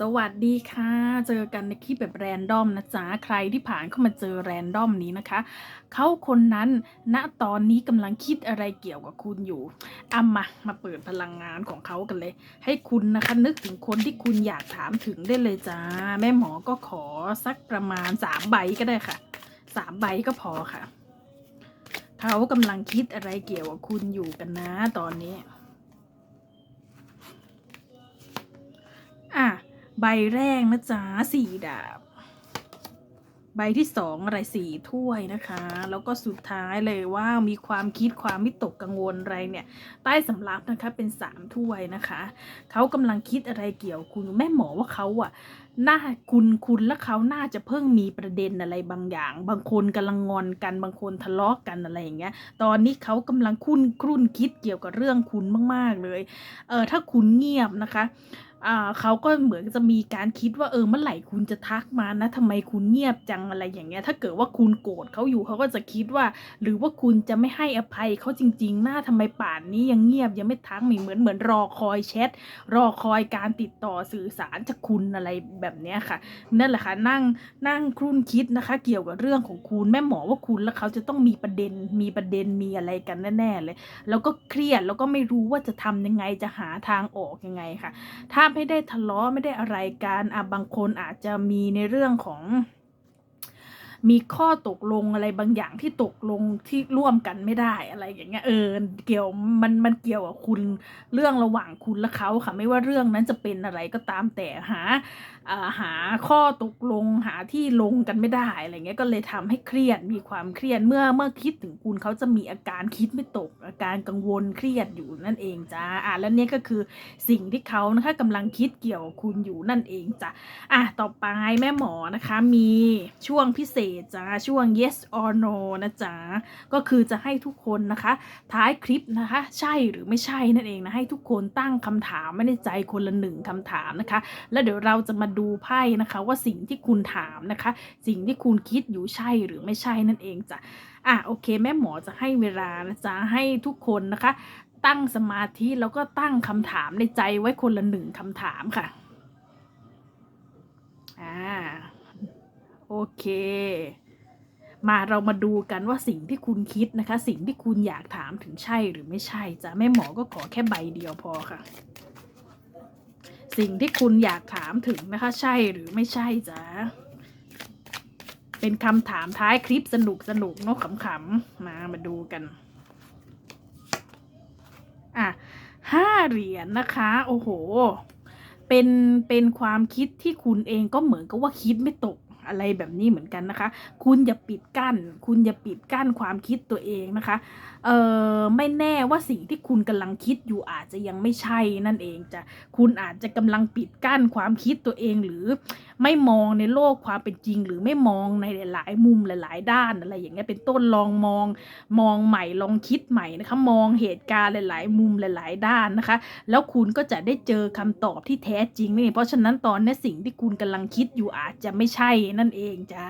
สวัสดีค่ะ เจอกันในคลิปแบบแรนดอมนะจ๊ะ ใครที่ผ่านเข้ามาเจอแรนดอมนี้นะคะ เขาคนนั้นณตอนนี้กำลังคิดอะไรเกี่ยวกับคุณอยู่อามามาเปิดพลังงานของเขากันเลย ให้คุณนะคะนึกถึงคนที่คุณอยากถามถึงได้เลยจ้า แม่หมอก็ขอสักประมาณสามใบก็ได้ค่ะสามใบก็พอค่ะ เขากำลังคิดอะไรเกี่ยวกับคุณอยู่กันนะตอนนี้ ใบแรกนะจ๊ะสี่ดาบ ใบที่สองอะไรสี่ถ้วยนะคะ แล้วก็สุดท้ายเลยว่ามีความคิดความวิตกกังวลอะไรเนี่ย ใต้สำรับนะคะเป็นสามถ้วยนะคะ เขากำลังคิดอะไรเกี่ยวคุณแม่หมอว่าเขาอะน่าคุณคุณและเขาน่าจะเพิ่งมีประเด็นอะไรบางอย่าง บางคนกำลังงอนกันบางคนทะเลาะกันอะไรอย่างเงี้ย ตอนนี้เขากำลังคุ้นครุ่นคิดเกี่ยวกับเรื่องคุณมาก ๆเลย เออถ้าคุณเงียบนะคะ อ่าเขาก็เหมือนจะมีการคิดว่าเออเมื่อไหร่คุณจะทักมานะทำไมคุณเงียบจังอะไรอย่างเงี้ย ถ้าเกิดว่าคุณโกรธเขาอยู่เขาก็จะคิดว่า หรือว่าคุณจะไม่ให้อภัยเขาจริงๆหน้าทำไมป่านนี้ยังเงียบยังไม่ทักมีเหมือนเหมือนรอคอยแชทรอคอยการติดต่อสื่อสารจากคุณอะไรแบบเนี้ยค่ะ นั่นแหละค่ะนั่งนั่งครุ่นคิดนะคะ เกี่ยวกับเรื่องของคุณแม่หมอว่าคุณและเขาจะต้องมีประเด็นมีประเด็นมีอะไรกันแน่ๆเลย แล้วก็เครียดแล้วก็ไม่รู้ว่าจะทำยังไงจะหาทางออกยังไงค่ะ ถ้าไม่ได้ทะเลาะไม่ได้อะไรกันอะบางคนอาจจะมีในเรื่องของ มีข้อตกลงอะไรบางอย่างที่ตกลงที่ร่วมกันไม่ได้อะไรอย่างเงี้ยเออเกี่ยวมันมันเกี่ยวกับคุณเรื่องระหว่างคุณและเขาค่ะ ไม่ว่าเรื่องนั้นจะเป็นอะไรก็ตามแต่หาหาข้อตกลงหาที่ลงกันไม่ได้อะไรเงี้ยก็เลยทำให้เครียดมีความเครียดเมื่อเมื่อคิดถึงคุณเขาจะมีอาการคิดไม่ตก การกังวลเครียดอยู่นั่นเองจ้าอะแล้วเนี่ยก็คือสิ่งที่เขานะคะกำลังคิดเกี่ยวกับคุณอยู่นั่นเองจ้ะอะต่อไปแม่หมอนะคะมีช่วงพิเศษจ้าช่วง yes or no นะจ๊ะก็คือจะให้ทุกคนนะคะ ท้ายคลิปนะคะ ใช่หรือไม่ใช่นั่นเองนะให้ทุกคนตั้งคำถามไม่ในใจคนละหนึ่งคำถามนะคะ แล้วเดี๋ยวเราจะมาดูไพ่นะคะว่าสิ่งที่คุณถามนะคะ สิ่งที่คุณคิดอยู่ใช่หรือไม่ใช่นั่นเองจ้ะ อะโอเค แม่หมอจะให้เวลานะจ๊ะให้ทุกคนนะคะ ตั้งสมาธิแล้วก็ตั้งคำถามในใจไว้คนละหนึ่งคำถามค่ะอ่าโอเค มาเรามาดูกันว่าสิ่งที่คุณคิดนะคะ สิ่งที่คุณอยากถามถึงใช่หรือไม่ใช่จ้ะแม่หมอก็ขอแค่ใบเดียวพอค่ะ สิ่งที่คุณอยากถามถึงนะคะ ใช่หรือไม่ใช่จ้ะ เป็นคำถามท้ายคลิปสนุกสนุกเนกขำๆมามาดูกัน อะห้าเหรียญนะคะ โอ้โห เป็นเป็นความคิดที่คุณเองก็เหมือนกับว่าคิดไม่ตก อะไรแบบนี้เหมือนกันนะคะ คุณอย่าปิดกั้น คุณอย่าปิดกั้นความคิดตัวเองนะคะ เออไม่แน่ว่าสิ่งที่คุณกำลังคิดอยู่อาจจะยังไม่ใช่นั่นเองจ้ะคุณอาจจะกำลังปิดกั้นความคิดตัวเองหรือไม่มองในโลกความเป็นจริง หรือไม่มองในหลาย ๆ มุมหลาย ๆ ด้านอะไรอย่างเงี้ยเป็นต้นลองมอง มองใหม่ลองคิดใหม่นะคะ มองเหตุการณ์หลาย ๆ มุมหลาย ๆ ด้านนะคะ แล้วคุณก็จะได้เจอคำตอบที่แท้จริงนี่เองเพราะฉะนั้นตอนนี้สิ่งที่คุณกำลังคิดอยู่อาจจะไม่ใช่นั่นเองจ้า